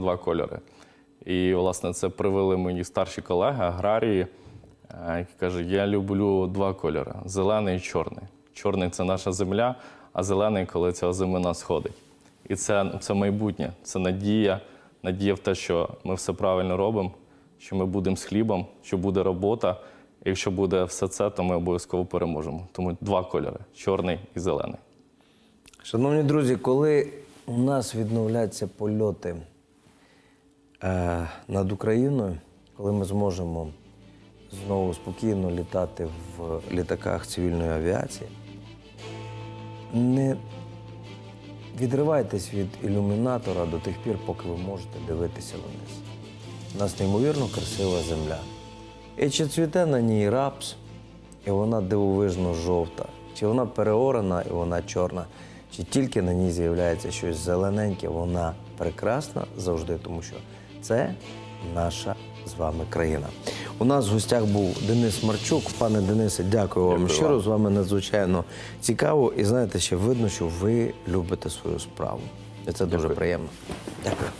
два кольори. І, власне, це привели мені старші колеги, аграрії, е, які кажуть, я люблю два кольори зелений і чорний. Чорний це наша земля, а зелений, коли ця зимина сходить. І це, це майбутнє, це надія, надія в те, що ми все правильно робимо, що ми будемо з хлібом, що буде робота. І якщо буде все це, то ми обов'язково переможемо. Тому два кольори чорний і зелений. Шановні друзі, коли у нас відновляться польоти над Україною, коли ми зможемо знову спокійно літати в літаках цивільної авіації, не відривайтесь від ілюмінатора до тих пір, поки ви можете дивитися вниз. У нас неймовірно красива земля. І чи цвіте на ній рапс, і вона дивовижно жовта, чи вона переорана і вона чорна, чи тільки на ній з'являється щось зелененьке, вона прекрасна завжди, тому що це наша з вами країна. У нас в гостях був Денис Марчук. Пане Денисе, дякую вам Дякую щиро. З вами надзвичайно цікаво. І знаєте, ще видно, що ви любите свою справу. І це дуже Дякую. приємно. Дякую.